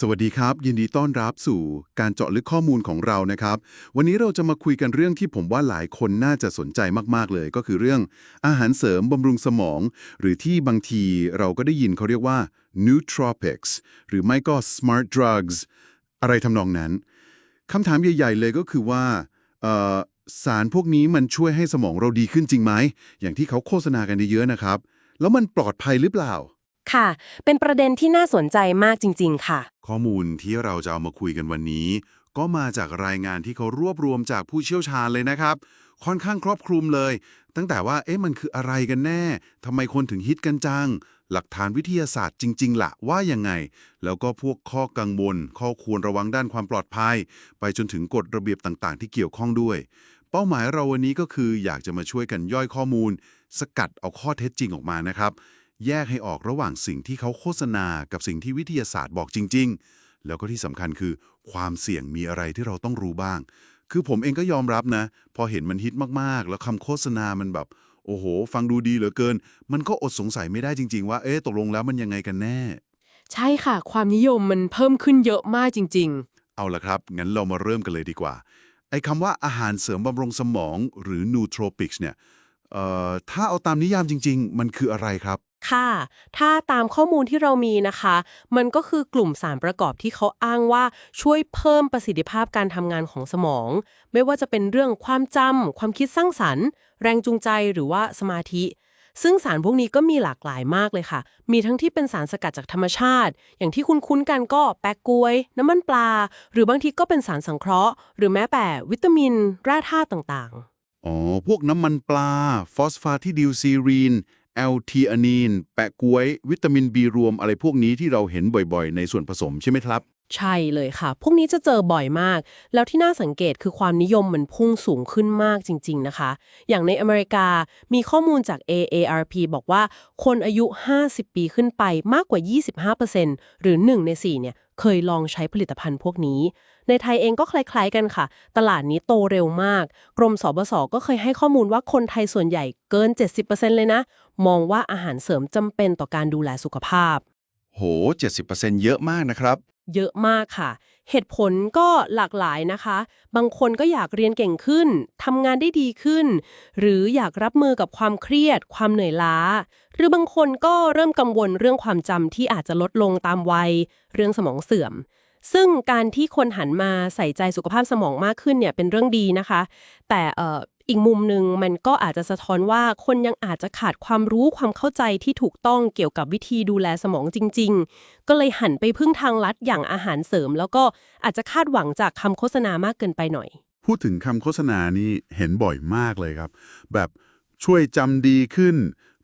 สวัสดีครับ ยินดีต้อนรับสู่การเจาะลึกข้อมูลของเรานะครับ วันนี้เราจะมาคุยกันเรื่องที่ผมว่าหลายคนน่าจะสนใจมากๆเลย ก็คือเรื่องอาหารเสริมบำรุงสมอง หรือที่บางทีเราก็ได้ยินเขาเรียกว่า nootropics หรือไม่ก็ smart drugs อะไรทำนองนั้นคำถามใหญ่ ๆ เลยก็คือว่าสารพวกนี้มันช่วยให้สมองเราดีขึ้นจริงไหมอย่างที่เขาโฆษณากันเยอะๆนะครับ แล้วมันปลอดภัยหรือเปล่า ค่ะ เป็นประเด็นที่น่าสนใจมากจริง ๆ ค่ะ ข้อมูลที่เราจะเอามาคุยกันวันนี้ ก็มาจากรายงานที่เขารวบรวมจากผู้เชี่ยวชาญเลยนะครับ ค่อนข้างครอบคลุมเลย ตั้งแต่ว่าเอ๊ะมันคืออะไรกันแน่ทำไมคนถึงฮิตกันจัง หลักฐานวิทยาศาสตร์จริง ๆละว่ายังไง แล้วก็พวกข้อกังวลข้อควรระวังด้านความปลอดภัย ไปจนถึงกฎระเบียบต่างๆ ที่เกี่ยวข้องด้วย เป้าหมายเราวันนี้ก็คืออยากจะมาช่วยกันย่อยข้อมูล สกัดเอาข้อเท็จจริงออกมานะครับ แยกให้ออกระหว่างสิ่งที่เขาโฆษณากับสิ่งที่วิทยาศาสตร์บอกจริง ๆ แล้วก็ที่สำคัญคือ ความเสี่ยงมีอะไรที่เราต้องรู้บ้าง คือผมเองก็ยอมรับนะ พอเห็นมันฮิตมากๆ แล้วคำโฆษณามันแบบ โอ้โห ฟังดูดีเหลือเกิน มันก็อดสงสัยไม่ได้จริง ๆ ว่า เอ๊ะตกลงแล้วมันยังไงกันแน่ ใช่ค่ะ ความนิยมมันเพิ่มขึ้นเยอะมากจริงเอาละครับ งั้นเรามาเริ่มกันเลยดีกว่า ไอ้คำว่าอาหารเสริมบำรุงสมองหรือ nootropics เนี่ยเอ่อถ้าเอาตามนิยามจริง ๆ มันคืออะไรครับๆ ค่ะ ถ้าตามข้อมูลที่เรามีนะคะ มันก็คือกลุ่มสารประกอบที่เขาอ้างว่าช่วยเพิ่มประสิทธิภาพการทำงานของสมอง ไม่ว่าจะเป็นเรื่องความจำความคิดสร้างสรรค์ แรงจูงใจหรือว่าสมาธิ ซึ่งสารพวกนี้ก็มีหลากหลายมากเลยค่ะ มีทั้งที่เป็นสารสกัดจากธรรมชาติ อย่างที่คุ้นคุ้นกันก็แปะกล้วย น้ำมันปลา หรือบางทีก็เป็นสารสังเคราะห์ หรือแม้แต่วิตามินแร่ธาตุต่างๆอ๋อ พวกน้ำมันปลา ฟอสฟาทิดิลซีรีน แอลทีอานีน แปะก๊วย วิตามินบีรวมอะไรพวกนี้ที่เราเห็นบ่อยๆ ในส่วนผสมใช่ไหมครับ ใช่เลยค่ะ พวกนี้จะเจอบ่อยมาก แล้วที่น่าสังเกตคือความนิยมมันพุ่งสูงขึ้นมากจริง ๆ นะคะ อย่างในอเมริกามีข้อมูลจาก AARP บอกว่าคนอายุ 50 ปีขึ้นไปมากกว่า 25%หรือ 1 ใน 4 เนี่ยเคยลองใช้ผลิตภัณฑ์พวกนี้ ในไทยเองก็คล้ายๆกันค่ะ ตลาดนี้โตเร็วมาก กรมสบสก็เคยให้ข้อมูลว่าคนไทยส่วนใหญ่เกิน 70%เลยนะ มองว่าอาหารเสริมจำเป็นต่อการดูแลสุขภาพ โห 70%เยอะมากนะครับ เยอะมากค่ะ เหตุผลก็หลากหลายนะคะ บางคนก็อยากเรียนเก่งขึ้นทำงานได้ดีขึ้น หรืออยากรับมือกับความเครียด ความเหนื่อยล้า หรือบางคนก็เริ่มกังวลเรื่องความจำที่อาจจะลดลงตามวัย เรื่องสมองเสื่อม ซึ่งการที่คนหันมาใส่ใจสุขภาพสมองมากขึ้นเนี่ยเป็นเรื่องดีนะคะ แต่อีกมุมหนึ่งมันก็อาจจะสะท้อนว่าคนยังอาจจะขาดความรู้ความเข้าใจที่ถูกต้องเกี่ยวกับวิธีดูแลสมองจริง ๆ ก็เลยหันไปพึ่งทางลัดอย่างอาหารเสริม แล้วก็อาจจะคาดหวังจากคำโฆษณามากเกินไปหน่อย พูดถึงคำโฆษณานี่เห็นบ่อยมากเลยครับ แบบช่วยจำดีขึ้น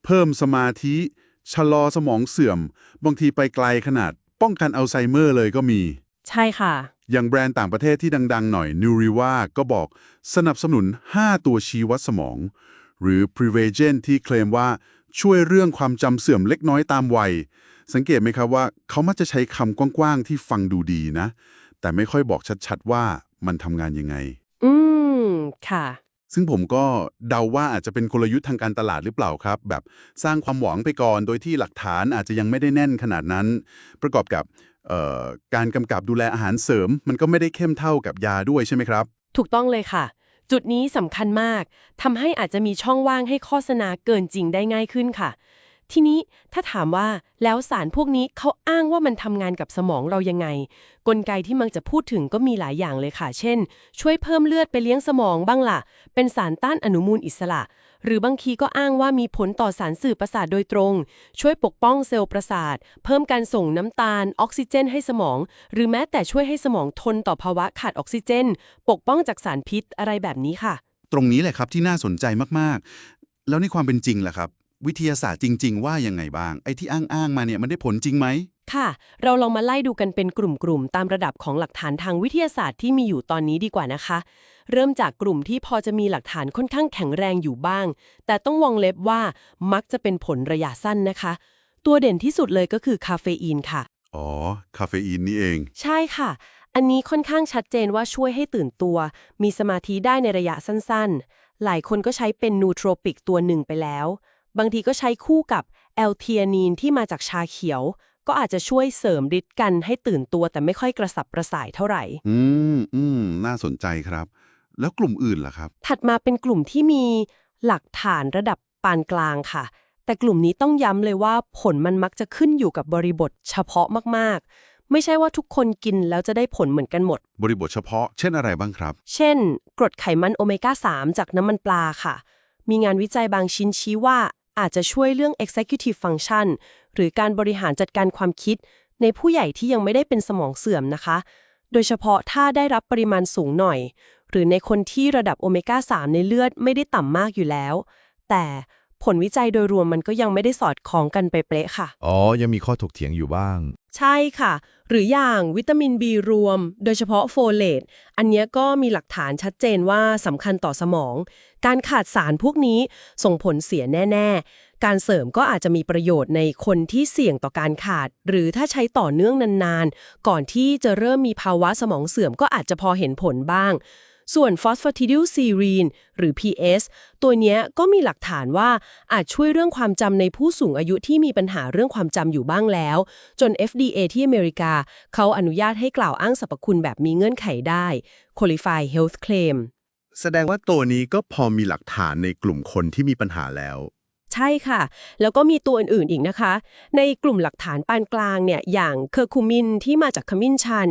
เพิ่มสมาธิชะลอสมองเสื่อม บางทีไปไกลขนาดป้องกันอัลไซเมอร์เลยก็มี ใช่ค่ะ อย่างแบรนด์ต่างประเทศที่ดัง ๆ หน่อย n u r i v a ก็บอกสนับสนุน 5 ตัวชี้วัดสมอง หรือ Prevagen ที่เคลมว่าช่วยเรื่องความจำเสื่อมเล็กน้อยตามวัย สังเกตไหมครับว่าเขามักจะใช้คำกว้าง ๆ ที่ฟังดูดีนะ แต่ไม่ค่อยบอกชัด ๆ ว่ามันทำงานยังไง อืม ค่ะ ซึ่งผมก็เดาว่าอาจจะเป็นกลยุทธ์ทางการตลาดหรือเปล่าครับ แบบสร้างความหวังไปก่อน โดยที่หลักฐานอาจจะยังไม่ได้แน่นขนาดนั้น ประกอบกับเอ่อ การกำกับดูแลอาหารเสริม มันก็ไม่ได้เข้มเท่ากับยาด้วยใช่ไหมครับ ถูกต้องเลยค่ะ จุดนี้สำคัญมากทำให้อาจจะมีช่องว่างให้โฆษณาเกินจริงได้ง่ายขึ้นค่ะ ทีนี้ถ้าถามว่าแล้วสารพวกนี้เขาอ้างว่ามันทำงานกับสมองเรายังไง กลไกที่มักจะพูดถึงก็มีหลายอย่างเลยค่ะ เช่น ช่วยเพิ่มเลือดไปเลี้ยงสมองบ้างล่ะ เป็นสารต้านอนุมูลอิสระ หรือบางทีก็อ้างว่ามีผลต่อสารสื่อประสาทโดยตรง ช่วยปกป้องเซลล์ประสาท เพิ่มการส่งน้ำตาล ออกซิเจน ให้สมอง หรือแม้แต่ช่วยให้สมองทนต่อภาวะขาดออกซิเจน ปกป้องจากสารพิษอะไรแบบนี้ค่ะ ตรงนี้แหละครับที่น่าสนใจมากๆ แล้วในความเป็นจริงล่ะครับ วิทยาศาสตร์จริง ๆ ว่ายังไงบ้าง ไอ้ที่อ้างๆมาเนี่ยมันได้ผลจริงไหม ค่ะ เราลองมาไล่ดูกันเป็นกลุ่มๆ ตามระดับของหลักฐานทางวิทยาศาสตร์ที่มีอยู่ตอนนี้ดีกว่านะคะ เริ่มจากกลุ่มที่พอจะมีหลักฐานค่อนข้างแข็งแรงอยู่บ้าง แต่ต้องวงเล็บว่ามักจะเป็นผลระยะสั้นนะคะ ตัวเด่นที่สุดเลยก็คือคาเฟอีนค่ะ อ๋อ คาเฟอีนนี่เอง ใช่ค่ะ อันนี้ค่อนข้างชัดเจนว่าช่วยให้ตื่นตัว มีสมาธิได้ในระยะสั้นๆ หลายคนก็ใช้เป็นนูโทรปิกตัวหนึ่งไปแล้ว บางทีก็ใช้คู่กับแอลเทียนีนที่มาจากชาเขียว ก็อาจจะช่วยเสริมฤทธิ์กันให้ตื่นตัวแต่ไม่ค่อยกระสับกระส่ายเท่าไหร่ อืมอืมน่าสนใจครับ แล้วกลุ่มอื่นล่ะครับ ถัดมาเป็นกลุ่มที่มีหลักฐานระดับปานกลางค่ะ แต่กลุ่มนี้ต้องย้ำเลยว่าผลมันมักจะขึ้นอยู่กับบริบทเฉพาะมากๆ ไม่ใช่ว่าทุกคนกินแล้วจะได้ผลเหมือนกันหมด บริบทเฉพาะ เช่นอะไรบ้างครับ เช่น กรดไขมันโอเมก้า 3 จากน้ำมันปลาค่ะ มีงานวิจัยบางชิ้นชี้ว่า อาจจะช่วยเรื่อง executive function หรือการบริหารจัดการความคิด ในผู้ใหญ่ที่ยังไม่ได้เป็นสมองเสื่อมนะคะ โดยเฉพาะถ้าได้รับปริมาณสูงหน่อย หรือในคนที่ระดับโอเมก้า 3 ในเลือดไม่ได้ต่ำมากอยู่แล้ว แต่ผลวิจัยโดยรวมมันก็ยังไม่ได้สอดคล้องกันไปเป๊ะค่ะ อ๋อ ยังมีข้อถกเถียงอยู่บ้าง ใช่ค่ะ หรืออย่างวิตามิน B รวม โดยเฉพาะโฟเลต อันนี้ก็มีหลักฐานชัดเจนว่าสำคัญต่อสมอง การขาดสารพวกนี้ส่งผลเสียแน่ ๆ การเสริมก็อาจจะมีประโยชน์ในคนที่เสี่ยงต่อการขาด หรือถ้าใช้ต่อเนื่องนานๆ ก่อนที่จะเริ่มมีภาวะสมองเสื่อมก็อาจจะพอเห็นผลบ้าง ส่วนฟอสฟ a ติดิลซีรีนหรือ PS ตัวเนี้ยก็มีหลักฐานว่าอาจช่วยเรื่องความจำในผู้สูงอายุที่มีปัญหาเรื่องความจำอยู่บ้างแล้ว จน FDA ที่อเมริกา เขาอนุญาตให้กล่าวอ้างสรรพคุณแบบมีเงื่อนไขได้ Qualify Health Claim แสดงว่าตัวนี้ก็พอมีหลักฐานในกลุ่มคนที่มีปัญหาแล้วใช่ค่ะ แล้วก็มีตัวอื่น ๆ อีกนะคะ ในกลุ่มหลักฐานปานกลางเนี่ย อย่างเคอร์คูมินที่มาจากขมิ้นชัน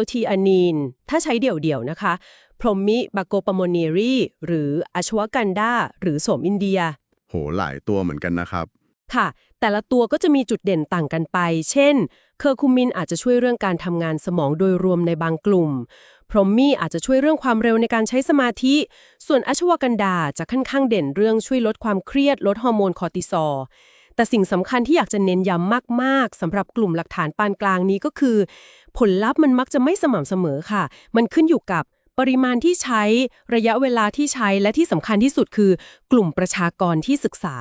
l t อานีน ถ้าใช้เดี่ยว ๆ นะคะ พรหมิบาโกปามเนรีหรืออชวกันดาหรือโสมอินเดีย โหหลายตัวเหมือนกันนะครับ ค่ะ แต่ละตัวก็จะมีจุดเด่นต่างกันไป เช่น เคอร์คูมินอาจจะช่วยเรื่องการทำงานสมองโดยรวมในบางกลุ่ม พรหมี่อาจจะช่วยเรื่องความเร็วในการใช้สมาธิ ส่วนอชวกันดาจะค่อนข้างเด่นเรื่องช่วยลดความเครียด ลดฮอร์โมนคอร์ติซอลแต่สิ่งสำคัญที่อยากจะเน้นย้ำมากๆสำหรับกลุ่มหลักฐานปานกลางนี้ก็คือ ผลลัพธ์มันมักจะไม่สม่ำเสมอค่ะ มันขึ้นอยู่กับ ปริมาณที่ใช้ระยะเวลาที่ใช้และที่สำคัญที่สุดคือ กลุ่มประชากรที่ศึกษา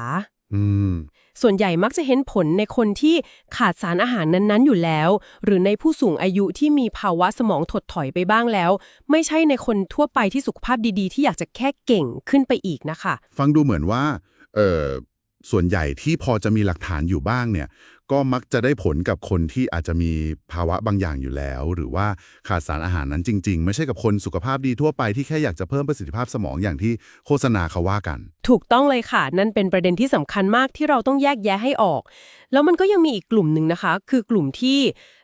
อืมส่วนใหญ่มักจะเห็นผลในคนที่ขาดสารอาหารนั้นๆ อยู่แล้ว หรือในผู้สูงอายุที่มีภาวะสมองถดถอยไปบ้างแล้ว ไม่ใช่ในคนทั่วไปที่สุขภาพดีๆ ที่อยากจะแค่เก่งขึ้นไปอีกนะคะ ฟังดูเหมือนว่า เออส่วนใหญ่ที่พอจะมีหลักฐานอยู่บ้างเนี่ย ก็มักจะได้ผลกับคนที่อาจจะมีภาวะบางอย่างอยู่แล้ว หรือว่าขาดสารอาหารนั้นจริง ๆ ไม่ใช่กับคนสุขภาพดีทั่วไปที่แค่อยากจะเพิ่มประสิทธิภาพสมองอย่างที่โฆษณาเขาว่ากัน ถูกต้องเลยค่ะ นั่นเป็นประเด็นที่สำคัญมากที่เราต้องแยกแยะให้ออก แล้วมันก็ยังมีอีกกลุ่มหนึ่งนะคะ คือกลุ่มที่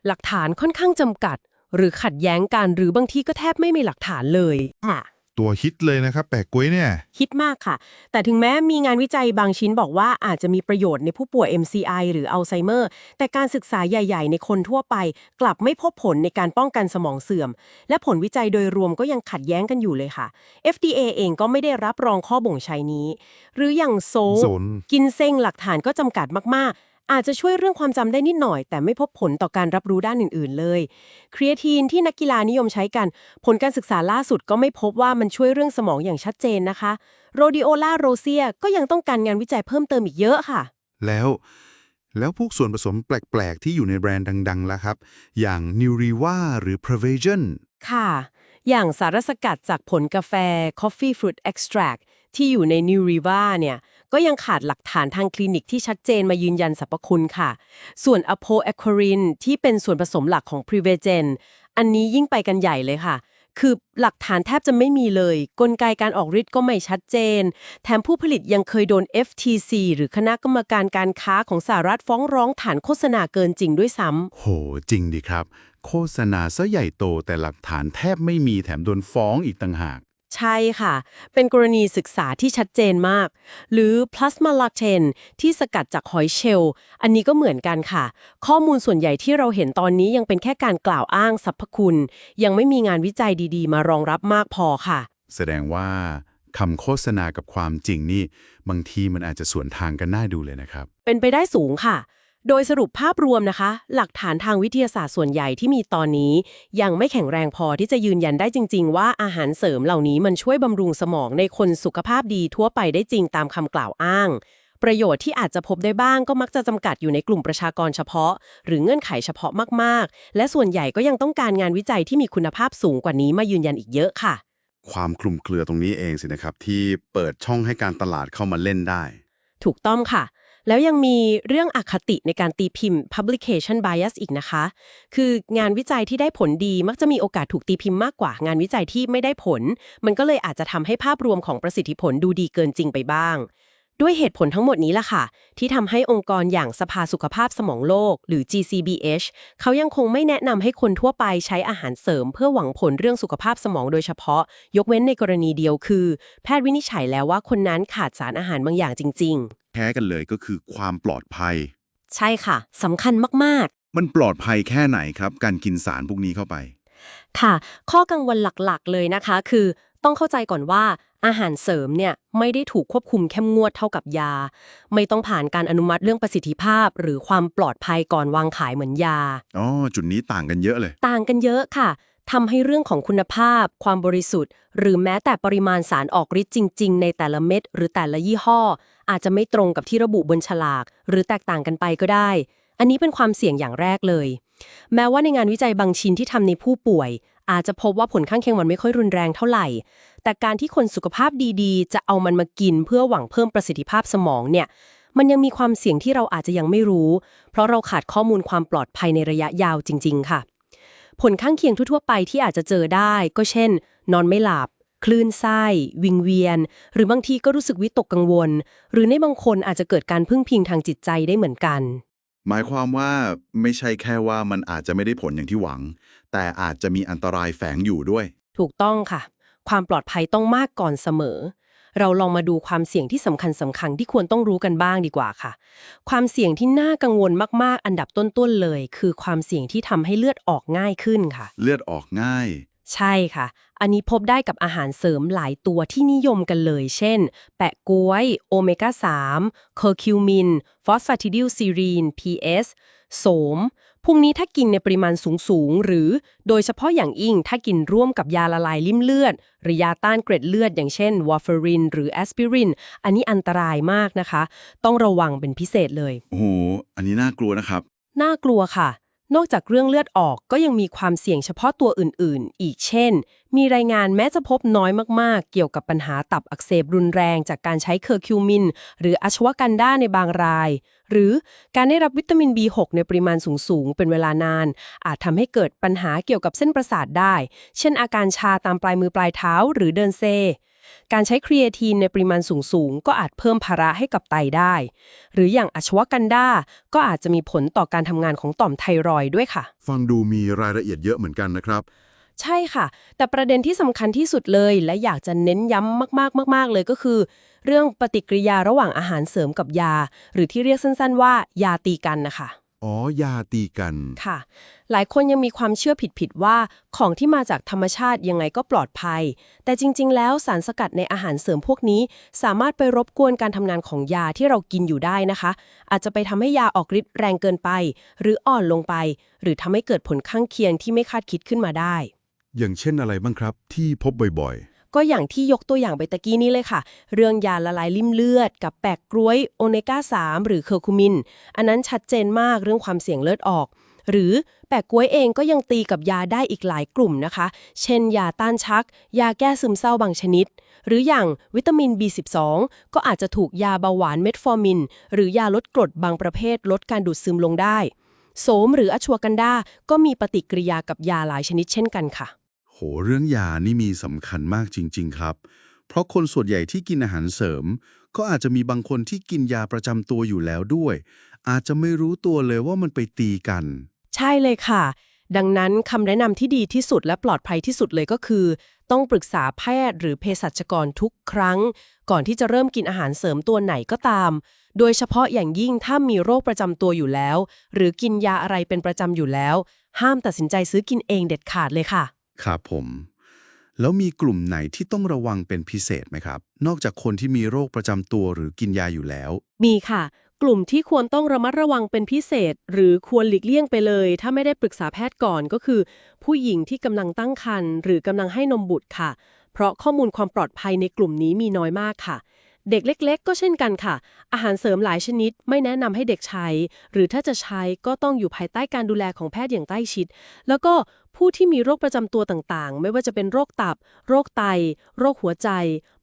หลักฐานค่อนข้างจำกัด หรือขัดแย้งกันหรือบางทีก็แทบไม่มีหลักฐานเลยอะ ตัวฮิตเลยนะครับ แปะกล้วยเนี่ยคิดมากค่ะ แต่ถึงแม้มีงานวิจัยบางชิ้นบอกว่าอาจจะมีประโยชน์ในผู้ป่วย MCI หรืออัลไซเมอร์ แต่การศึกษาใหญ่ ๆ ในคนทั่วไป กลับไม่พบผลในการป้องกันสมองเสื่อม และผลวิจัยโดยรวมก็ยังขัดแย้งกันอยู่เลยค่ะ FDA เองก็ไม่ได้รับรองข้อบ่งใช้นี้ หรืออย่างโซโซนกินเซ้งหลักฐานก็จำกัดมากๆ อาจจะช่วยเรื่องความจำได้นิดหน่อย แต่ไม่พบผลต่อการรับรู้ด้านอื่น ๆ เลยครีเอทีนที่นักกีฬานิยมใช้กัน ผลการศึกษาล่าสุดก็ไม่พบว่ามันช่วยเรื่องสมองอย่างชัดเจนนะคะโรดิโอลาโรเซียก็ยังต้องการงานวิจัยเพิ่มเติมอีกเยอะค่ะ แล้ว แล้วพวกส่วนผสมแปลก ๆ ที่อยู่ในแบรนด์ดัง ๆ ล่ะครับ อย่าง n u r i v a หรือ Prevasion ค่ะ อย่างสารสกัดจากผลกาแฟ Coffee Fruit Extract ที่อยู่ใน New Riva เนี่ย ก็ยังขาดหลักฐานทางคลินิกที่ชัดเจนมายืนยันสรรพคุณค่ะ ส่วน Apo a q u a r i n ที่เป็นส่วนผสมหลักของ Prevagen อันนี้ยิ่งไปกันใหญ่เลยค่ะ คือหลักฐานแทบจะไม่มีเลย กลไกการออกฤทธิ์ก็ไม่ชัดเจน แถมผู้ผลิตยังเคยโดน FTC หรือคณะกรรมการการค้าของสหรัฐฟ้องร้องฐานโฆษณาเกินจริงด้วยซ้ำโห จริงดิครับ โฆษณาซะใหญ่โตแต่หลักฐานแทบไม่มีแถมโดนฟ้องอีกต่างหาก ใช่ค่ะ เป็นกรณีศึกษาที่ชัดเจนมาก หรือ plasma lactane ที่สกัดจากหอยเชลล์อันนี้ก็เหมือนกันค่ะ ข้อมูลส่วนใหญ่ที่เราเห็นตอนนี้ยังเป็นแค่การกล่าวอ้างสรรพคุณ ยังไม่มีงานวิจัยดีๆ มารองรับมากพอค่ะ แสดงว่าคำโฆษณากับความจริงนี่ บางทีมันอาจจะสวนทางกันน่าดูเลยนะครับ เป็นไปได้สูงค่ะ โดยสรุปภาพรวมนะคะ หลักฐานทางวิทยาศาสตร์ส่วนใหญ่ที่มีตอนนี้ ยังไม่แข็งแรงพอที่จะยืนยันได้จริง ๆ ว่าอาหารเสริมเหล่านี้มันช่วยบำรุงสมองในคนสุขภาพดีทั่วไปได้จริงตามคำกล่าวอ้าง ประโยชน์ที่อาจจะพบได้บ้างก็มักจะจำกัดอยู่ในกลุ่มประชากรเฉพาะ หรือเงื่อนไขเฉพาะมากๆ และส่วนใหญ่ก็ยังต้องการงานวิจัยที่มีคุณภาพสูงกว่านี้มายืนยันอีกเยอะค่ะ ความคลุมเครือตรงนี้เองสินะครับที่เปิดช่องให้การตลาดเข้ามาเล่นได้ ถูกต้องค่ะ แล้วยังมีเรื่องอคติในการตีพิมพ์ publication bias อีกนะคะ คืองานวิจัยที่ได้ผลดีมักจะมีโอกาสถูกตีพิมพ์มากกว่า งานวิจัยที่ไม่ได้ผล มันก็เลยอาจจะทำให้ภาพรวมของประสิทธิผลดูดีเกินจริงไปบ้าง ด้วยเหตุผลทั้งหมดนี้ล่ะค่ะ ที่ทำให้องค์กรอย่างสภาสุขภาพสมองโลก หรือ GCBH เขายังคงไม่แนะนำให้คนทั่วไปใช้อาหารเสริม เพื่อหวังผลเรื่องสุขภาพสมองโดยเฉพาะ ยกเว้นในกรณีเดียวคือ แพทย์วินิจฉัยแล้วว่าคนนั้นขาดสารอาหารบางอย่างจริง แท้กันเลยก็คือความปลอดภัย ๆ ใช่ค่ะสำคัญมาก ๆ มันปลอดภัยแค่ไหนครับ การกินสารพวกนี้เข้าไป ค่ะ ข้อกังวลหลักๆ เลยนะคะ คือ ต้องเข้าใจก่อนว่า อาหารเสริมเนี่ยไม่ได้ถูกควบคุมเข้มงวดเท่ากับยา ไม่ต้องผ่านการอนุมัติเรื่องประสิทธิภาพ หรือความปลอดภัยก่อนวางขายเหมือนยา อ๋อ จุดนี้ต่างกันเยอะเลย ต่างกันเยอะค่ะทำให้เรื่องของคุณภาพ ความบริสุทธิ์ หรือแม้แต่ปริมาณสารออกฤทธิ์จริง ๆ ในแต่ละเม็ดหรือแต่ละยี่ห้อ อาจจะไม่ตรงกับที่ระบุบนฉลาก หรือแตกต่างกันไปก็ได้ อันนี้เป็นความเสี่ยงอย่างแรกเลย แม้ว่าในงานวิจัยบางชิ้นที่ทำในผู้ป่วย อาจจะพบว่าผลข้างเคียงมันไม่ค่อยรุนแรงเท่าไหร่ แต่การที่คนสุขภาพดีๆ จะเอามันมากินเพื่อหวังเพิ่มประสิทธิภาพสมองเนี่ยมันยังมีความเสี่ยงที่เราอาจจะยังไม่รู้ เพราะเราขาดข้อมูลความปลอดภัยในระยะยาวจริง ๆ ค่ะ ผลข้างเคียงทั่วๆไปที่อาจจะเจอได้ ก็เช่น นอนไม่หลับ คลื่นไส้ วิงเวียน หรือบางทีก็รู้สึกวิตกกังวล หรือในบางคนอาจจะเกิดการพึ่งพิงทางจิตใจได้เหมือนกัน หมายความว่าไม่ใช่แค่ว่ามันอาจจะไม่ได้ผลอย่างที่หวัง แต่อาจจะมีอันตรายแฝงอยู่ด้วย ถูกต้องค่ะ ความปลอดภัยต้องมากก่อนเสมอ เราลองมาดูความเสี่ยงที่สำคัญสำคัญที่ควรต้องรู้กันบ้างดีกว่าค่ะ ความเสี่ยงที่น่ากังวลมากๆ อันดับต้นๆเลย คือความเสี่ยงที่ทำให้เลือดออกง่ายขึ้นค่ะ เลือดออกง่าย ใช่ค่ะ อันนี้พบได้กับอาหารเสริมหลายตัวที่นิยมกันเลย เช่น แปะกล้วย โอเมก้า 3 เคอร์คิวมิน ฟอสฟาติดิลซีรีน PS โสม พวกนี้ถ้ากินในปริมาณสูง ๆ หรือโดยเฉพาะอย่างยิ่งถ้ากินร่วมกับยาละลายริ่มเลือด หรือยาต้านเกร็ดเลือด อย่างเช่นวอร์ฟาริน หรือแอสปิริน อันนี้อันตรายมากนะคะ ต้องระวังเป็นพิเศษเลย โอ้โห อันนี้น่ากลัวนะครับ น่ากลัวค่ะ นอกจากเรื่องเลือดออกก็ยังมีความเสี่ยงเฉพาะตัวอื่นๆ อีกเช่น มีรายงานแม้จะพบน้อยมากๆ เกี่ยวกับปัญหาตับอักเสบรุนแรงจากการใช้เคอร์คิวมิน หรืออาชวกันด้าในบางราย หรือการได้รับวิตามิน B6 ในปริมาณสูงๆ เป็นเวลานาน อาจทำให้เกิดปัญหาเกี่ยวกับเส้นประสาทได้ เช่นอาการชาตามปลายมือปลายเท้าหรือเดินเซ การใช้ครีเอทีนในปริมาณสูงๆ ก็อาจเพิ่มภาระให้กับไตได้ หรืออย่างอาชวกันดาก็อาจจะมีผลต่อการทำงานของต่อมไทรอยด์ด้วยค่ะ ฟังดูมีรายละเอียดเยอะเหมือนกันนะครับ ใช่ค่ะ แต่ประเด็นที่สำคัญที่สุดเลยและอยากจะเน้นย้ำมากๆมาก ๆ เลยก็คือ เรื่องปฏิกิริยาระหว่างอาหารเสริมกับยา หรือที่เรียกสั้น ๆ ว่ายาตีกันนะคะ อ๋อ ยาตีกัน ค่ะ หลายคนยังมีความเชื่อผิดๆว่า ของที่มาจากธรรมชาติยังไงก็ปลอดภัย แต่จริง ๆ แล้วสารสกัดในอาหารเสริมพวกนี้ สามารถไปรบกวนการทำงานของยาที่เรากินอยู่ได้นะคะ อาจจะไปทำให้ยาออกฤทธิ์แรงเกินไป หรืออ่อนลงไป หรือทำให้เกิดผลข้างเคียงที่ไม่คาดคิดขึ้นมาได้ อย่างเช่นอะไรบ้างครับ ที่พบบ่อย ก็อย่างที่ยกตัวอย่างไปตะกี้นี้เลยค่ะ เรื่องยาละลายริ่มเลือด กับแปกกล้วยโอเมก้า 3 หรือเคอร์คูมิน อันนั้นชัดเจนมากเรื่องความเสี่ยงเลือดออก หรือแปกกล้วยเองก็ยังตีกับยาได้อีกหลายกลุ่มนะคะ เช่น ยาต้านชัก ยาแก้ซึมเศร้าบางชนิด หรืออย่างวิตามิน B12 ก็อาจจะถูกยาเบาหวานเม็ดฟอร์มิน หรือยาลดกรดบางประเภทลดการดูดซึมลงได้ โสมหรืออชัวกันดาก็มีปฏิกิริยากับยาหลายชนิดเช่นกันค่ะ โหเรื่องยานี่มีสำคัญมากจริง ๆ ครับ เพราะคนส่วนใหญ่ที่กินอาหารเสริม ก็อาจจะมีบางคนที่กินยาประจำตัวอยู่แล้วด้วย อาจจะไม่รู้ตัวเลยว่ามันไปตีกัน ใช่เลยค่ะ ดังนั้นคำแนะนำที่ดีที่สุดและปลอดภัยที่สุดเลยก็คือ ต้องปรึกษาแพทย์หรือเภสัชกรทุกครั้ง ก่อนที่จะเริ่มกินอาหารเสริมตัวไหนก็ตาม โดยเฉพาะอย่างยิ่งถ้ามีโรคประจำตัวอยู่แล้ว หรือกินยาอะไรเป็นประจำอยู่แล้ว ห้ามตัดสินใจซื้อกินเองเด็ดขาดเลยค่ะ ครับผม แล้วมีกลุ่มไหนที่ต้องระวังเป็นพิเศษไหมครับ นอกจากคนที่มีโรคประจำตัวหรือกินยาอยู่แล้ว มีค่ะ กลุ่มที่ควรต้องระมัดระวังเป็นพิเศษ หรือควรหลีกเลี่ยงไปเลย ถ้าไม่ได้ปรึกษาแพทย์ก่อนก็คือ ผู้หญิงที่กำลังตั้งครรภ์หรือกำลังให้นมบุตรค่ะ เพราะข้อมูลความปลอดภัยในกลุ่มนี้มีน้อยมากค่ะเด็กเล็ก ๆ ก็เช่นกันค่ะ อาหารเสริมหลายชนิด ไม่แนะนำให้เด็กใช้ หรือถ้าจะใช้ก็ต้องอยู่ภายใต้การดูแลของแพทย์อย่างใกล้ชิด แล้วก็ ผู้ที่มีโรคประจำตัวต่างๆ ไม่ว่าจะเป็นโรคตับ โรคไต โรคหัวใจ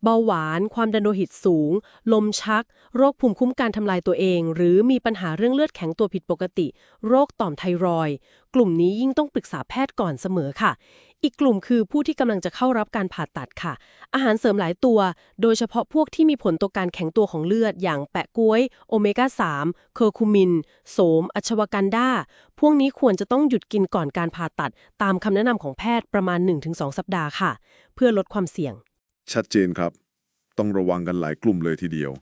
เบาหวาน ความดันโลหิตสูง ลมชัก โรคภูมิคุ้มกันทำลายตัวเอง หรือมีปัญหาเรื่องเลือดแข็งตัวผิดปกติ โรคต่อมไทรอยด์กลุ่มนี้ยิ่งต้องปรึกษาแพทย์ก่อนเสมอค่ะ อีกกลุ่มคือผู้ที่กำลังจะเข้ารับการผ่าตัดค่ะ อาหารเสริมหลายตัว โดยเฉพาะพวกที่มีผลต่อการแข็งตัวของเลือด อย่างแปะก้วย โอเมก้า 3 เคอร์คูมิน โสม อัชวกันดาพวกนี้ควรจะต้องหยุดกินก่อนการผ่าตัด ตามคำแนะนำของแพทย์ประมาณ 1-2 สัปดาห์ค่ะ เพื่อลดความเสี่ยง ชัดเจนครับ ต้องระวังกันหลายกลุ่มเลยทีเดียว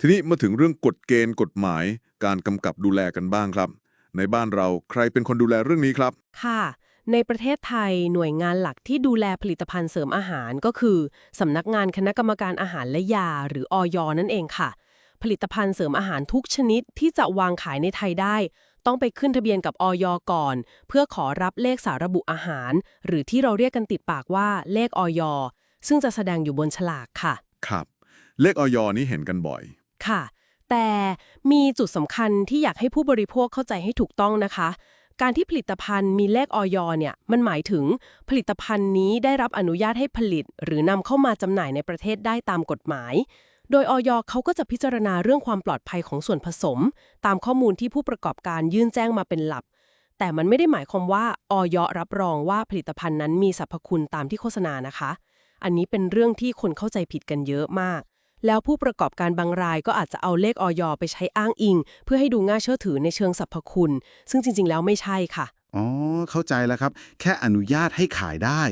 ทีนี้มาถึงเรื่องกฎเกณฑ์กฎหมาย การกำกับดูแลกันบ้างครับ ในบ้านเราใครเป็นคนดูแลเรื่องนี้ครับ ค่ะในประเทศไทยหน่วยงานหลักที่ดูแลผลิตภัณฑ์เสริมอาหารก็คือ สำนักงานคณะกรรมการอาหารและยา หรืออยนั่นเองค่ะ ผลิตภัณฑ์เสริมอาหารทุกชนิดที่จะวางขายในไทยได้ ต้องไปขึ้นทะเบียนกับอยก่อน เพื่อขอรับเลขสาระบุอาหาร หรือที่เราเรียกกันติดปากว่าเลขอยซึ่งจะแสดงอยู่บนฉลากค่ะ ครับ เลขออยนี้เห็นกันบ่อย ค่ะ แต่มีจุดสำคัญที่อยากให้ผู้บริโภคเข้าใจให้ถูกต้องนะคะ การที่ผลิตภัณฑ์มีเลขออยเนี่ยมันหมายถึงผลิตภัณฑ์นี้ได้รับอนุญาตให้ผลิต หรือนำเข้ามาจำหน่ายในประเทศได้ตามกฎหมาย โดยออยเขาก็จะพิจารณาเรื่องความปลอดภัยของส่วนผสม ตามข้อมูลที่ผู้ประกอบการยื่นแจ้งมาเป็นหลัก แต่มันไม่ได้หมายความว่าออยรับรองว่าผลิตภัณฑ์นั้นมีสรรพคุณตามที่โฆษณานะคะ อันนี้เป็นเรื่องที่คนเข้าใจผิดกันเยอะมาก แล้วผู้ประกอบการบางรายก็อาจจะเอาเลขออยไปใช้อ้างอิง เพื่อให้ดูง่าเชื่อถือในเชิงสรรพคุณ ซึ่งจริง ๆ แล้วไม่ใช่ค่ะอ๋อ เข้าใจแล้วครับ แค่อนุญาตให้ขายได้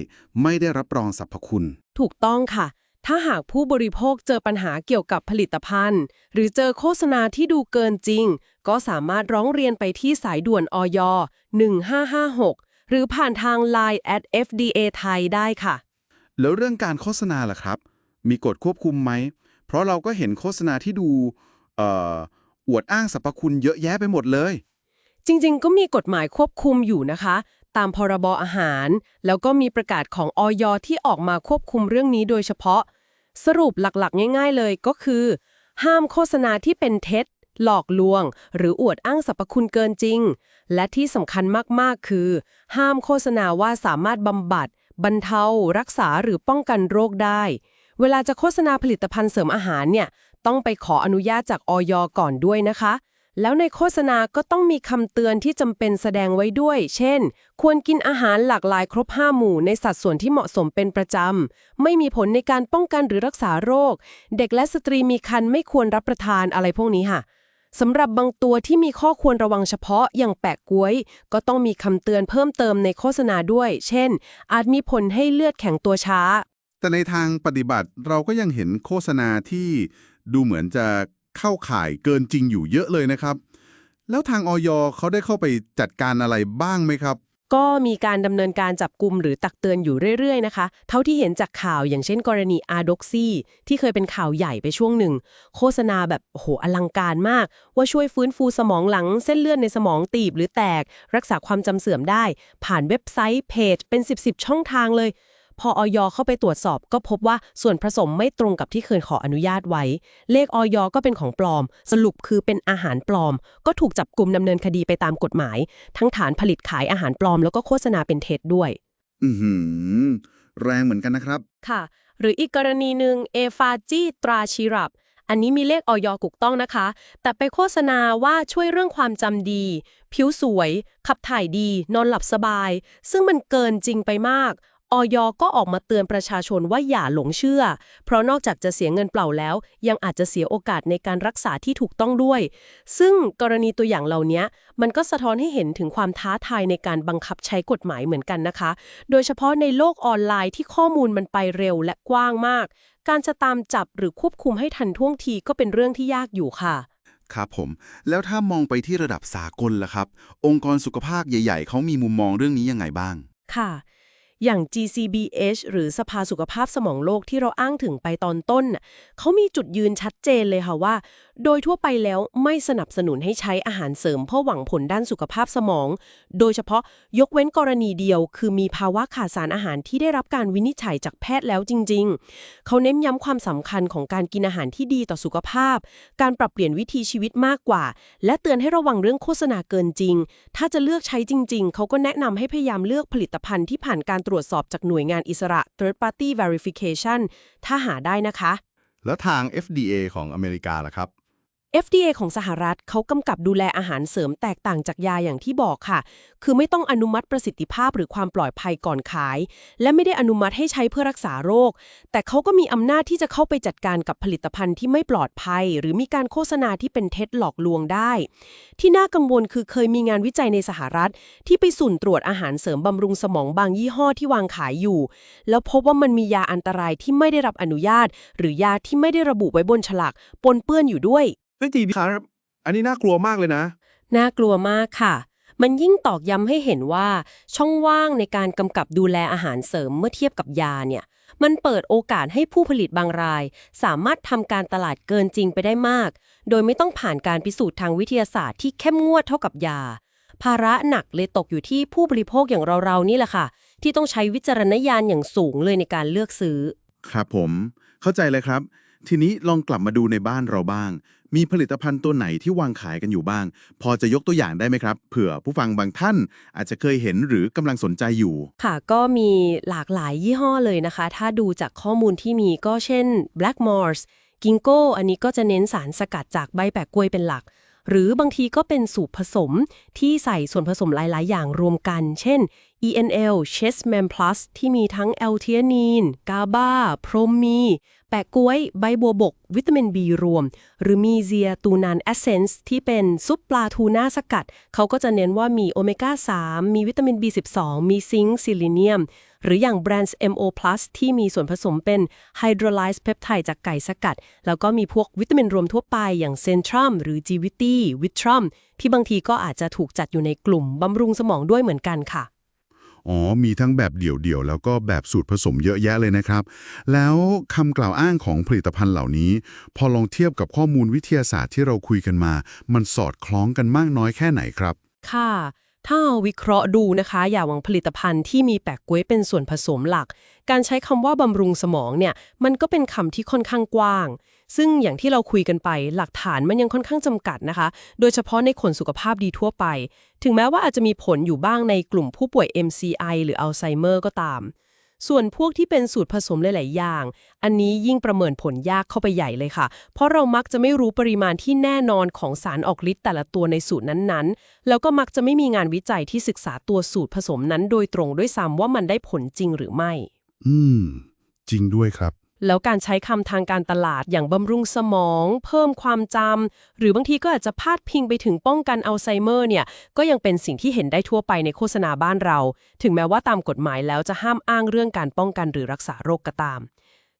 ไม่ได้รับรองสรรพคุณ ถูกต้องค่ะ ถ้าหากผู้บริโภคเจอปัญหาเกี่ยวกับผลิตภัณฑ์ หรือเจอโฆษณาที่ดูเกินจริง ก็สามารถร้องเรียนไปที่สายด่วนออย 1556 หรือผ่านทาง Line at FDA ไทยได้ค่ะ แล้วเรื่องการโฆษณาล่ะครับ มีกฎควบคุมไหม เพราะเราก็เห็นโฆษณาที่ดูเอ่ออวดอ้างสรรพคุณเยอะแยะไปหมดเลย จริงๆ ก็มีกฎหมายควบคุมอยู่นะคะ ตามพรบอาหาร แล้วก็มีประกาศของออยที่ออกมาควบคุมเรื่องนี้โดยเฉพาะ สรุปหลักๆ ง่ายๆเลยก็คือ ห้ามโฆษณาที่เป็นเท็จ หลอกลวง หรืออวดอ้างสรรพคุณเกินจริง และที่สำคัญมากๆคือ ห้ามโฆษณาว่าสามารถบำบัด บรรเทา รักษาหรือป้องกันโรคได้ เวลาจะโฆษณาผลิตภัณฑ์เสริมอาหารเนี่ยต้องไปขออนุญาตจากออยก่อนด้วยนะคะ แล้วในโฆษณาก็ต้องมีคำเตือนที่จำเป็นแสดงไว้ด้วย เช่น ควรกินอาหารหลากหลายครบ 5 หมู่ในสัดส่วนที่เหมาะสมเป็นประจำ ไม่มีผลในการป้องกันหรือรักษาโรค เด็กและสตรีมีครรภ์ไม่ควรรับประทานอะไรพวกนี้ค่ะสำหรับบางตัวที่มีข้อควรระวังเฉพาะอย่างแปะกล้วย ก็ต้องมีคำเตือนเพิ่มเติมในโฆษณาด้วย เช่น อาจมีผลให้เลือดแข็งตัวช้า แต่ในทางปฏิบัติเราก็ยังเห็นโฆษณาที่ดูเหมือนจะ เข้าข่ายเกินจริงอยู่เยอะเลยนะครับ แล้วทางออยเขาได้เข้าไปจัดการอะไรบ้างไหมครับ ก็มีการดำเนินการจับกลุ่มหรือตักเตือนอยู่เรื่อยๆนะคะ เท่าที่เห็นจากข่าวอย่างเช่นกรณีอาด็อกซี่ที่เคยเป็นข่าวใหญ่ไปช่วงหนึ่ง โฆษณาแบบโอ้โหอลังการมาก ว่าช่วยฟื้นฟูสมองหลัง เส้นเลือดในสมองตีบหรือแตก รักษาความจำเสื่อมได้ ผ่านเว็บไซต์เพจเป็น 10บสช่องทางเลย พอออยเข้าไปตรวจสอบก็พบว่าส่วนผสมไม่ตรงกับที่เคยขออนุญาตไว้ เลขออยก็เป็นของปลอม สรุปคือเป็นอาหารปลอม ก็ถูกจับกลุ่มดำเนินคดีไปตามกฎหมาย ทั้งฐานผลิตขายอาหารปลอมแล้วก็โฆษณาเป็นเท็จด้วย อือหือแรงเหมือนกันนะครับ ค่ะ หรืออีกกรณีหนึ่งเอฟาจีตราชิรับ อันนี้มีเลขออยถูกต้องนะคะ แต่ไปโฆษณาว่าช่วยเรื่องความจำดี ผิวสวย ขับถ่ายดี นอนหลับสบาย ซึ่งมันเกินจริงไปมาก ออยก็ออกมาเตือนประชาชนว่าอย่าหลงเชื่อ เพราะนอกจากจะเสียเงินเปล่าแล้ว ยังอาจจะเสียโอกาสในการรักษาที่ถูกต้องด้วย ซึ่งกรณีตัวอย่างเหล่านี้มันก็สะท้อนให้เห็นถึงความท้าทายในการบังคับใช้กฎหมายเหมือนกันนะคะ โดยเฉพาะในโลกออนไลน์ที่ข้อมูลมันไปเร็วและกว้างมาก การจะตามจับหรือควบคุมให้ทันท่วงทีก็เป็นเรื่องที่ยากอยู่ค่ะครับผม แล้วถ้ามองไปที่ระดับสากลล่ะครับ องค์กรสุขภาพใหญ่ ๆ เขามีมุมมองเรื่องนี้ยังไงบ้าง ค่ะ อย่าง GCBH หรือสภาสุขภาพสมองโลกที่เราอ้างถึงไปตอนต้น เขามีจุดยืนชัดเจนเลยค่ะว่า โดยทั่วไปแล้วไม่สนับสนุนให้ใช้อาหารเสริมเพื่อหวังผลด้านสุขภาพสมอง โดยเฉพาะยกเว้นกรณีเดียว คือมีภาวะขาดสารอาหารที่ได้รับการวินิจฉัยจากแพทย์แล้วจริง ๆ เขาเน้นย้ำความสำคัญของการกินอาหารที่ดีต่อสุขภาพ การปรับเปลี่ยนวิถีชีวิตมากกว่า และเตือนให้ระวังเรื่องโฆษณาเกินจริง ถ้าจะเลือกใช้จริง ๆ เขาก็แนะนำให้พยายามเลือกผลิตภัณฑ์ที่ผ่านการตรวจสอบจากหน่วยงานอิสระ third party verification ถ้าหาได้นะคะ แล้วทาง FDA ของอเมริกาล่ะครับ FDA ของสหรัฐเขากำกับดูแลอาหารเสริมแตกต่างจากยาอย่างที่บอกค่ะ คือไม่ต้องอนุมัติประสิทธิภาพหรือความปลอดภัยก่อนขาย และไม่ได้อนุมัติให้ใช้เพื่อรักษาโรค แต่เขาก็มีอำนาจที่จะเข้าไปจัดการกับผลิตภัณฑ์ที่ไม่ปลอดภัย หรือมีการโฆษณาที่เป็นเท็จหลอกลวงได้ ที่น่ากังวลคือเคยมีงานวิจัยในสหรัฐ ที่ไปสุ่นตรวจอาหารเสริมบำรุงสมองบางยี่ห้อที่วางขายอยู่ แล้วพบว่ามันมียาอันตรายที่ไม่ได้รับอนุญาต หรือยาที่ไม่ได้ระบุไว้บนฉลากปนเปื้อนอยู่ด้วย เฮ้ยจริงดิครับอันนี้น่ากลัวมากเลยนะ น่ากลัวมากค่ะ มันยิ่งตอกย้ำให้เห็นว่า ช่องว่างในการกำกับดูแลอาหารเสริมเมื่อเทียบกับยาเนี่ย มันเปิดโอกาสให้ผู้ผลิตบางราย สามารถทำการตลาดเกินจริงไปได้มาก โดยไม่ต้องผ่านการพิสูจน์ทางวิทยาศาสตร์ที่เข้มงวดเท่ากับยา ภาระหนักเลยตกอยู่ที่ผู้บริโภคอย่างเราๆนี่แหละค่ะ ที่ต้องใช้วิจารณญาณอย่างสูงเลยในการเลือกซื้อ ครับผม เข้าใจเลยครับ ทีนี้ลองกลับมาดูในบ้านเราบ้าง มีผลิตภัณฑ์ตัวไหนที่วางขายกันอยู่บ้าง พอจะยกตัวอย่างได้ไหมครับ เผื่อผู้ฟังบางท่านอาจจะเคยเห็นหรือกำลังสนใจอยู่ ค่ะ ก็มีหลากหลายยี่ห้อเลยนะคะ ถ้าดูจากข้อมูลที่มีก็เช่น Blackmores Ginkgo อันนี้ก็จะเน้นสารสกัดจากใบแปะกล้วยเป็นหลัก หรือบางทีก็เป็นสูตรผสมที่ใส่ส่วนผสมหลาย ๆ อย่างรวมกัน เช่น ENL Chessman Plus ที่มีทั้ง l t h e a n i n GABA พรมมี แปะกล้วย ใบบัวบก วิตามิน B รวม หรือมีเซียตูนานเอเซนส์ที่เป็นซุปปลาทูน่าสกัด เขาก็จะเน้นว่ามีโอเมก้า 3 มีวิตามิน B12 มีซิงค์ซิลิเนียม หรืออย่างแบรนด์ MO Plus ที่มีส่วนผสมเป็นไฮโดรไลซ์เพปไทด์จากไก่สกัด แล้วก็มีพวกวิตามินรวมทั่วไปอย่างเซนทรัมหรือ GVT วิตรัมที่บางทีก็อาจจะถูกจัดอยู่ในกลุ่มบำรุงสมองด้วยเหมือนกันค่ะ อ๋อ มีทั้งแบบเดี่ยวๆ แล้วก็แบบสูตรผสมเยอะแยะเลยนะครับ แล้วคำกล่าวอ้างของผลิตภัณฑ์เหล่านี้ พอลองเทียบกับข้อมูลวิทยาศาสตร์ที่เราคุยกันมา มันสอดคล้องกันมากน้อยแค่ไหนครับ ค่ะ ถ้าวิเคราะห์ดูนะคะ อย่าวังผลิตภัณฑ์ที่มีแปะก๊วยเป็นส่วนผสมหลัก การใช้คำว่าบำรุงสมองเนี่ย มันก็เป็นคำที่ค่อนข้างกว้าง ซึ่งอย่างที่เราคุยกันไปหลักฐานมันยังค่อนข้างจำกัดนะคะ โดยเฉพาะในคนสุขภาพดีทั่วไป ถึงแม้ว่าอาจจะมีผลอยู่บ้างในกลุ่มผู้ป่วย MCI หรืออัลไซเมอร์ก็ตาม ส่วนพวกที่เป็นสูตรผสมหลาย ๆ อย่าง อันนี้ยิ่งประเมินผลยากเข้าไปใหญ่เลยค่ะ เพราะเรามักจะไม่รู้ปริมาณที่แน่นอนของสารออกฤทธิ์แต่ละตัวในสูตรนั้น ๆ แล้วก็มักจะไม่มีงานวิจัยที่ศึกษาตัวสูตรผสมนั้น โดยตรงด้วยซ้ำว่ามันได้ผลจริงหรือไม่ อืม จริงด้วยครับ แล้วการใช้คำทางการตลาดอย่างบำรุงสมอง เพิ่มความจำหรือบางทีก็อาจจะพาดพิงไปถึงป้องกันอัลไซเมอร์เนี่ยก็ยังเป็นสิ่งที่เห็นได้ทั่วไปในโฆษณาบ้านเรา ถึงแม้ว่าตามกฎหมายแล้วจะห้ามอ้างเรื่องการป้องกันหรือรักษาโรคก็ตาม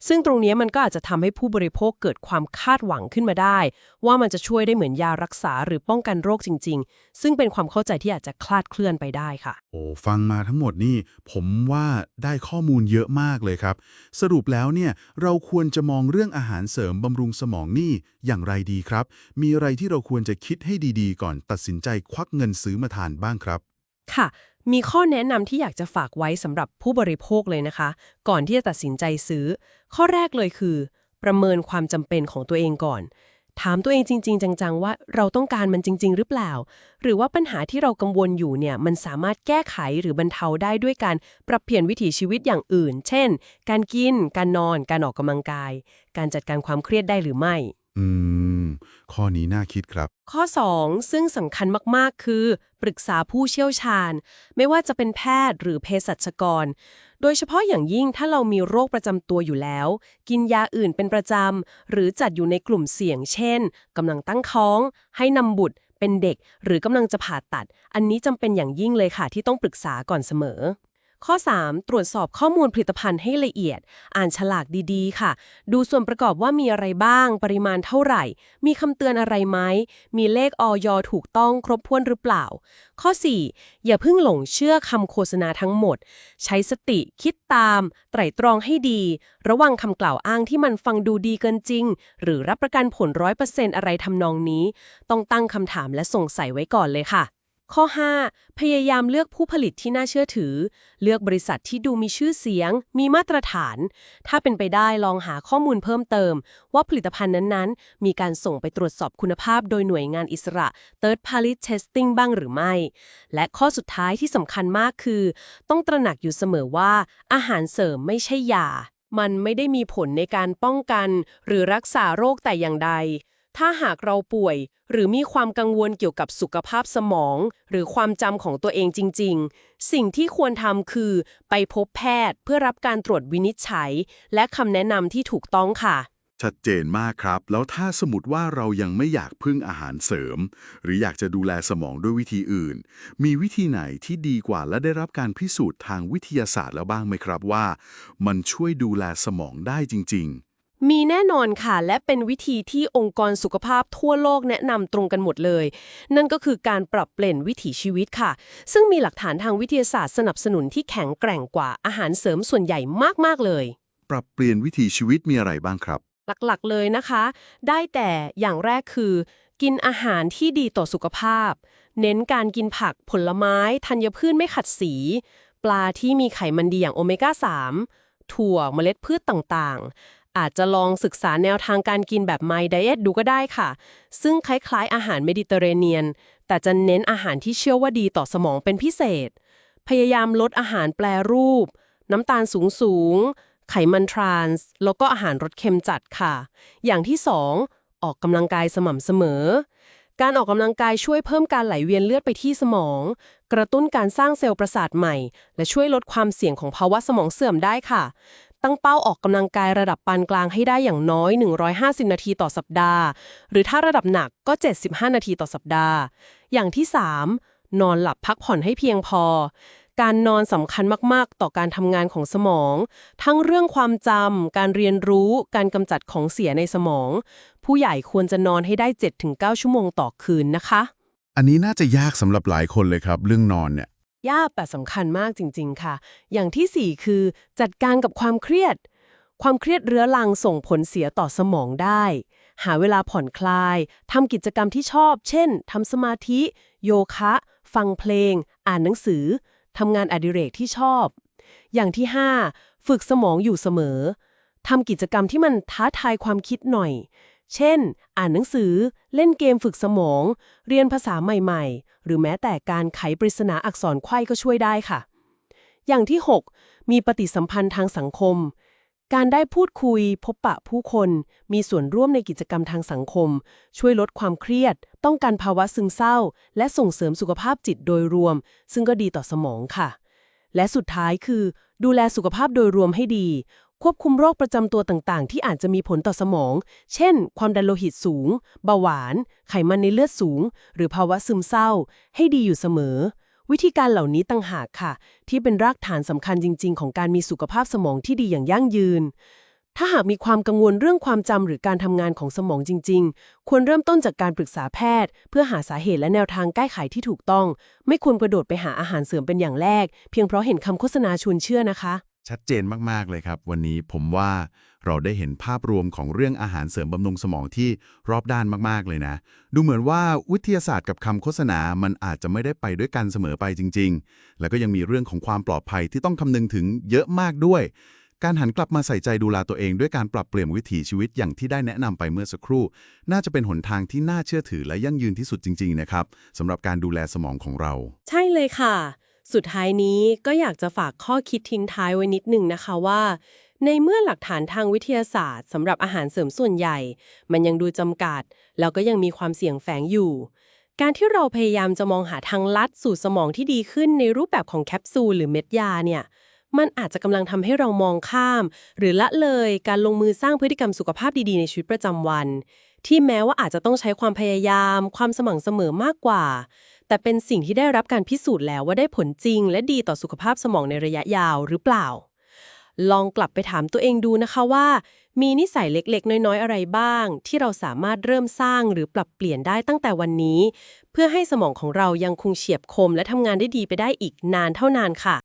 ซึ่งตรงนี้มันก็อาจจะทำให้ผู้บริโภคเกิดความคาดหวังขึ้นมาได้ ว่ามันจะช่วยได้เหมือนยารักษาหรือป้องกันโรคจริง ๆ ซึ่งเป็นความเข้าใจที่อาจจะคลาดเคลื่อนไปได้ค่ะ โอ้ฟังมาทั้งหมดนี่ ผมว่าได้ข้อมูลเยอะมากเลยครับ สรุปแล้วเนี่ยเราควรจะมองเรื่องอาหารเสริมบำรุงสมองนี่อย่างไรดีครับ มีอะไรที่เราควรจะคิดให้ดีๆ ก่อนตัดสินใจควักเงินซื้อมาทานบ้างครับค่ะ มีข้อแนะนำที่อยากจะฝากไว้สำหรับผู้บริโภคเลยนะคะ ก่อนที่จะตัดสินใจซื้อ ข้อแรกเลยคือ ประเมินความจำเป็นของตัวเองก่อน ถามตัวเองจริง ๆ จัง ๆ ว่าเราต้องการมันจริง ๆ หรือเปล่า หรือว่าปัญหาที่เรากังวลอยู่เนี่ยมันสามารถแก้ไขหรือบรรเทาได้ด้วยการปรับเปลี่ยนวิถีชีวิตอย่างอื่น เช่น การกิน การนอน การออกกำลังกาย การจัดการความเครียดได้หรือไม่ อืม ข้อนี้น่าคิดครับ ข้อ 2 ซึ่งสำคัญมาก ๆ คือ ปรึกษาผู้เชี่ยวชาญ ไม่ว่าจะเป็นแพทย์หรือเภสัชกร โดยเฉพาะอย่างยิ่งถ้าเรามีโรคประจำตัวอยู่แล้ว กินยาอื่นเป็นประจำ หรือจัดอยู่ในกลุ่มเสี่ยง เช่นกำลังตั้งท้อง ให้นำบุตร เป็นเด็ก หรือกำลังจะผ่าตัด อันนี้จำเป็นอย่างยิ่งเลยค่ะที่ต้องปรึกษาก่อนเสมอ ข้อ 3 ตรวจสอบข้อมูลผลิตภัณฑ์ให้ละเอียด อ่านฉลากดีๆ ค่ะ ดูส่วนประกอบว่ามีอะไรบ้าง ปริมาณเท่าไหร่ มีคำเตือนอะไรไหม มีเลขออยถูกต้องครบถ้วนหรือเปล่า ข้อ 4 อย่าเพิ่งหลงเชื่อคำโฆษณาทั้งหมด ใช้สติคิดตาม ไตร่ตรองให้ดี ระวังคำกล่าวอ้างที่มันฟังดูดีเกินจริง หรือรับประกันผลร้อยเปอร์เซ็นต์อะไรทำนองนี้ ต้องตั้งคำถามและสงสัยไว้ก่อนเลยค่ะ ข้อ 5 พยายามเลือกผู้ผลิตที่น่าเชื่อถือ เลือกบริษัทที่ดูมีชื่อเสียง มีมาตรฐาน ถ้าเป็นไปได้ลองหาข้อมูลเพิ่มเติม ว่าผลิตภัณฑ์นั้นๆ มีการส่งไปตรวจสอบคุณภาพโดยหน่วยงานอิสระ Third Party Testing บ้างหรือไม่ และข้อสุดท้ายที่สำคัญมากคือ ต้องตระหนักอยู่เสมอว่า อาหารเสริมไม่ใช่ยา มันไม่ได้มีผลในการป้องกัน หรือรักษาโรคแต่อย่างใด ถ้าหากเราป่วย หรือมีความกังวลเกี่ยวกับสุขภาพสมอง หรือความจำของตัวเองจริง ๆ สิ่งที่ควรทำคือ ไปพบแพทย์เพื่อรับการตรวจวินิจฉัย และคำแนะนำที่ถูกต้องค่ะ ชัดเจนมากครับ แล้วถ้าสมมติว่าเรายังไม่อยากพึ่งอาหารเสริม หรืออยากจะดูแลสมองด้วยวิธีอื่น มีวิธีไหนที่ดีกว่าและได้รับการพิสูจน์ทางวิทยาศาสตร์แล้วบ้างไหมครับว่า มันช่วยดูแลสมองได้จริง ๆ มีแน่นอนค่ะ และเป็นวิธีที่องค์กรสุขภาพทั่วโลกแนะนำตรงกันหมดเลย นั่นก็คือการปรับเปลี่ยนวิถีชีวิตค่ะ ซึ่งมีหลักฐานทางวิทยาศาสตร์สนับสนุนที่แข็งแกร่งกว่าอาหารเสริมส่วนใหญ่มาก ๆ เลย ปรับเปลี่ยนวิถีชีวิตมีอะไรบ้างครับ หลัก ๆ เลยนะคะ ได้แต่อย่างแรกคือ กินอาหารที่ดีต่อสุขภาพ เน้นการกินผักผลไม้ ธัญพืชไม่ขัดสี ปลาที่มีไขมันดีอย่างโอเมก้า 3 ถั่วเมล็ดพืชต่างๆ อาจจะลองศึกษาแนวทางการกินแบบ My Diet ดูก็ได้ค่ะ ซึ่งคล้ายๆ อาหารเมดิเตอร์เรเนียน แต่จะเน้นอาหารที่เชื่อว่าดีต่อสมองเป็นพิเศษ พยายามลดอาหารแปรรูป น้ำตาลสูงสูงๆไขมันทรานส์ แล้วก็อาหารรสเค็มจัดค่ะ อย่างที่ 2 ออกกำลังกายสม่ำเสมอ การออกกำลังกายช่วยเพิ่มการไหลเวียนเลือดไปที่สมอง กระตุ้นการสร้างเซลล์ประสาทใหม่ และช่วยลดความเสี่ยงของภาวะสมองเสื่อมได้ค่ะ ตั้งเป้าออกกำลังกายระดับปานกลางให้ได้อย่างน้อย 150 นาทีต่อสัปดาห์ หรือถ้าระดับหนักก็ 75 นาทีต่อสัปดาห์ อย่างที่ 3 นอนหลับพักผ่อนให้เพียงพอ การนอนสำคัญมากๆ ต่อการทำงานของสมอง ทั้งเรื่องความจำการเรียนรู้ การกำจัดของเสียในสมอง ผู้ใหญ่ควรจะนอนให้ได้ 7-9 ชั่วโมงต่อคืนนะคะ อันนี้น่าจะยากสำหรับหลายคนเลยครับ เรื่องนอนเนี่ย ยากแต่สำคัญมากจริง ๆ ค่ะ อย่างที่ 4 คือ จัดการกับความเครียด ความเครียดเรื้อรังส่งผลเสียต่อสมองได้ หาเวลาผ่อนคลายทำกิจกรรมที่ชอบ เช่นทำสมาธิ โยคะ ฟังเพลง อ่านหนังสือทำงานอดิเรกที่ชอบ อย่างที่ 5 ฝึกสมองอยู่เสมอทำกิจกรรมที่มันท้าทายความคิดหน่อย เช่น อ่านหนังสือ เล่นเกมฝึกสมอง เรียนภาษาใหม่ๆ หรือแม้แต่การไขปริศนาอักษรไขว้ก็ช่วยได้ค่ะ อย่างที่ 6 มีปฏิสัมพันธ์ทางสังคม การได้พูดคุย พบปะผู้คน มีส่วนร่วมในกิจกรรมทางสังคม ช่วยลดความเครียด ต้องการภาวะซึมเศร้า และส่งเสริมสุขภาพจิตโดยรวม ซึ่งก็ดีต่อสมองค่ะ และสุดท้ายคือ ดูแลสุขภาพโดยรวมให้ดี ควบคุมโรคประจำตัวต่างๆ ที่อาจจะมีผลต่อสมอง เช่น ความดันโลหิตสูง เบาหวาน ไขมันในเลือดสูง หรือภาวะซึมเศร้า ให้ดีอยู่เสมอ วิธีการเหล่านี้ต่างหากค่ะ ที่เป็นรากฐานสำคัญจริง ๆ ของการมีสุขภาพสมองที่ดีอย่างยั่งยืน ถ้าหากมีความกังวลเรื่องความจำหรือการทำงานของสมองจริง ๆ ควรเริ่มต้นจากการปรึกษาแพทย์ เพื่อหาสาเหตุและแนวทางแก้ไขที่ถูกต้อง ไม่ควรกระโดดไปหาอาหารเสริมเป็นอย่างแรก เพียงเพราะเห็นคำโฆษณาชวนเชื่อนะคะ ชัดเจนมาก ๆ เลยครับ วันนี้ผมว่าเราได้เห็นภาพรวมของเรื่องอาหารเสริมบำรุงสมองที่รอบด้านมาก ๆ เลยนะ ดูเหมือนว่าวิทยาศาสตร์กับคำโฆษณา มันอาจจะไม่ได้ไปด้วยกันเสมอไปจริง ๆ แล้วก็ยังมีเรื่องของความปลอดภัยที่ต้องคำนึงถึงเยอะมากด้วย การหันกลับมาใส่ใจดูแลตัวเองด้วยการปรับเปลี่ยนวิถีชีวิตอย่างที่ได้แนะนำไปเมื่อสักครู่ น่าจะเป็นหนทางที่น่าเชื่อถือและยั่งยืนที่สุดจริง ๆ นะครับสำหรับการดูแลสมองของเรา ใช่เลยค่ะ สุดท้ายนี้ก็อยากจะฝากข้อคิดทิ้งท้ายไว้นิดหนึ่งนะคะว่า ในเมื่อหลักฐานทางวิทยาศาสตร์สำหรับอาหารเสริมส่วนใหญ่ มันยังดูจำกัด แล้วก็ยังมีความเสี่ยงแฝงอยู่ การที่เราพยายามจะมองหาทางลัดสู่สมองที่ดีขึ้นในรูปแบบของแคปซูลหรือเม็ดยาเนี่ยมันอาจจะกำลังทำให้เรามองข้าม หรือละเลยการลงมือสร้างพฤติกรรมสุขภาพดีๆในชีวิตประจำวัน ที่แม้ว่าอาจจะต้องใช้ความพยายาม ความสม่ำเสมอมากกว่า แต่เป็นสิ่งที่ได้รับการพิสูจน์แล้วว่าได้ผลจริง และดีต่อสุขภาพสมองในระยะยาวหรือเปล่า ลองกลับไปถามตัวเองดูนะคะว่า มีนิสัยเล็กๆ น้อยๆ อะไรบ้าง ที่เราสามารถเริ่มสร้างหรือปรับเปลี่ยนได้ตั้งแต่วันนี้ เพื่อให้สมองของเรายังคงเฉียบคมและทำงานได้ดีไปได้อีกนานเท่านานค่ะ